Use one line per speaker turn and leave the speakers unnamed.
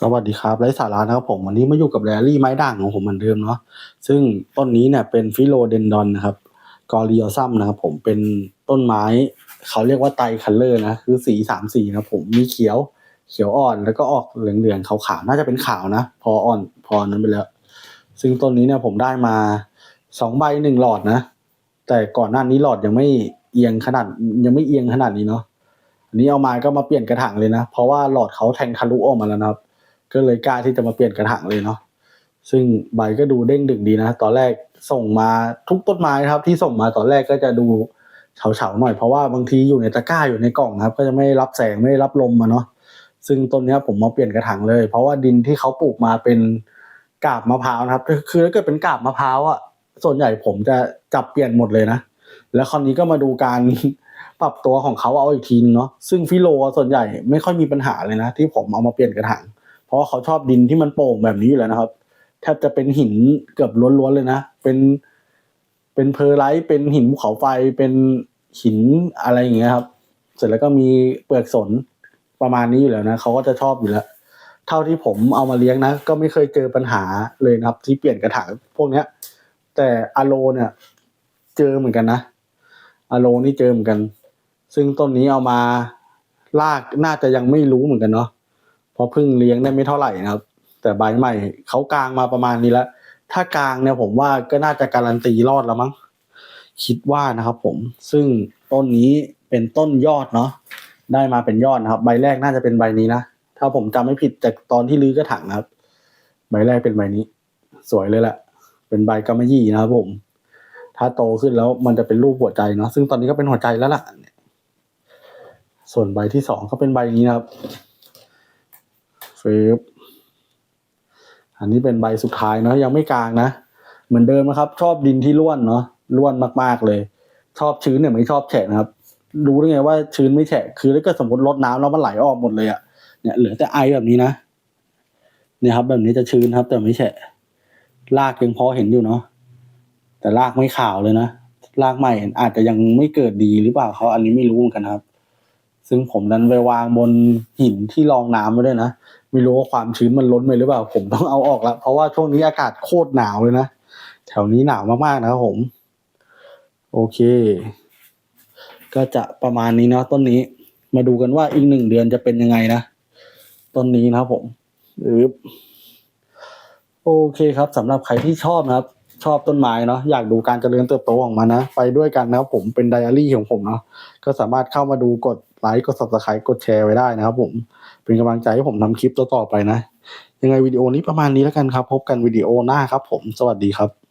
สวัสดีครับไร้สาระนะครับผมวันนี้มาอยู่กับแรลลี่ไม้ด่างของผมเหมือนเดิมเนาะซึ่งต้นนี้เนี่ยเป็นฟิโลเดนดอนนะครับกอริโอซัมนะครับผมเป็นต้นไม้ เขาเรียกว่าไตรคัลเลอร์นะคือสีสามสีนะผมมีเขียวเขียวอ่อนแล้วก็ออกเหลืองๆขาวๆน่าจะเป็นขาวนะ พออ่อนพอนั้นไปแล้ว ซึ่งต้นนี้เนี่ยผมได้มาสองใบหนึ่งหลอดนะ แต่ก่อนหน้านี้หลอดยังไม่เอียงขนาดยังไม่เอียงขนาดนี้เนาะอันนี้เอามาก็มาเปลี่ยนกระถางเลยนะ เพราะว่าหลอดเขาแทงทะลุออกมาแล้วนะครับ ก็เลยกล้าที่จะมาเปลี่ยนกระถางเลยเนาะซึ่งใบก็ดูเด้งดึงดีนะ ตอนแรกส่งมาทุกต้นไม้ครับ ที่ส่งมาตอนแรกก็จะดูเฉาๆหน่อยเพราะว่าบางทีอยู่ในตะกร้าอยู่ในกล่องครับ ก็จะไม่รับแสงไม่รับลมมาเนาะซึ่งต้นนี้ผมมาเปลี่ยนกระถางเลย เพราะว่าดินที่เขาปลูกมาเป็นกาบมะพร้าวนะครับ คือถ้าเกิดเป็นกาบมะพร้าวอะส่วนใหญ่ผมจะจับเปลี่ยนหมดเลยนะ แล้วคราวนี้ก็มาดูการปรับตัวของเขาเอาอีกทีนึงเนาะซึ่งฟิโลส่วนใหญ่ไม่ค่อยมีปัญหาเลยนะ ที่ผมเอามาเปลี่ยนกระถาง ราะเขาชอบดินที่มันโป่งแบบนี้อยู่แล้วนะครับแทบจะเป็นหินเกือบล้วนๆเลยนะ เป็นเป็นเพอร์ไลท์เป็นหินภูเขาไฟเป็นหินอะไรอย่างเงี้ยครับ เสร็จแล้วก็มีเปลือกสนประมาณนี้อยู่แล้วนะเขาก็จะชอบอยู่แล้ว เท่าที่ผมเอามาเลี้ยงนะ ก็ไม่เคยเจอปัญหาเลยนะครับ ที่เปลี่ยนกระถางพวกเนี้ย แต่อโลเนี่ย เจอเหมือนกันนะอโลนี่เจอเหมือนกัน ซึ่งต้นนี้เอามาลากน่าจะยังไม่รู้เหมือนกันเนาะ เพราะเพิ่งเลี้ยงได้ไม่เท่าไหร่นะครับ แต่ใบใหม่เขากลางมาประมาณนี้แล้ว ถ้ากลางเนี่ยผมว่าก็น่าจะการันตีรอดแล้วมั้งคิดว่านะครับ ผมซึ่งต้นนี้เป็นต้นยอดเนาะได้มาเป็นยอดนะครับ ใบแรกน่าจะเป็นใบนี้นะถ้าผมจำไม่ผิดจากตอนที่ลื้อกระถางนะครับ ใบแรกเป็นใบนี้ สวยเลยแหละเป็นใบกำมะหยี่นะครับผม ถ้าโตขึ้นแล้วมันจะเป็นรูปหัวใจเนาะซึ่งตอนนี้ก็เป็นหัวใจแล้วล่ะส่วนใบที่สองก็เป็นใบนี้นะครับ ฟึบอันนี้เป็นใบสุดท้ายเนาะยังไม่กลางนะ เหมือนเดิมนะครับ ชอบดินที่ร่วนเนาะร่วนมากๆเลย ชอบชื้นเนี่ยไม่ชอบแฉะนะครับ รู้ได้ไงว่าชื้นไม่แฉะคือถ้าเกิดสมมติรดน้ำแล้วมันไหลออกหมดเลยอะเนี่ยเหลือแต่ไอแบบนี้นะเนี่ยครับแบบนี้จะชื้นครับ แต่ไม่แฉะรากยังพอเห็นอยู่เนาะแต่รากไม่ขาวเลยนะรากใหม่อาจจะยังไม่เกิดดีหรือเปล่าเขาอันนี้ไม่รู้เหมือนกันครับ ซึ่งผมดันไปวางบนหินที่รองน้ำไว้ด้วยนะ ไม่รู้ว่าความชื้นมันล้นไปหรือเปล่า ผมต้องเอาออกแล้วเพราะว่าช่วงนี้อากาศโคตรหนาวเลยนะ แถวนี้หนาวมากๆนะครับผม โอเค ก็จะประมาณนี้เนาะต้นนี้ มาดูกันว่าอีกหนึ่งเดือนจะเป็นยังไงนะ ต้นนี้นะครับผมหรือโอเคครับสำหรับใครที่ชอบนะครับ ชอบต้นไม้เนาะอยากดูการเจริญเติบโตของมันนะ ไปด้วยกันนะครับผมเป็นไดอารี่ของผมเนาะก็สามารถเข้ามาดูกดไลค์กด subscribe กดแชร์ไว้ได้นะครับผมเป็นกำลังใจให้ผมทำคลิปต่อๆไปนะ ยังไงวิดีโอนี้ประมาณนี้แล้วกันครับ พบกันวิดีโอหน้าครับผมสวัสดีครับ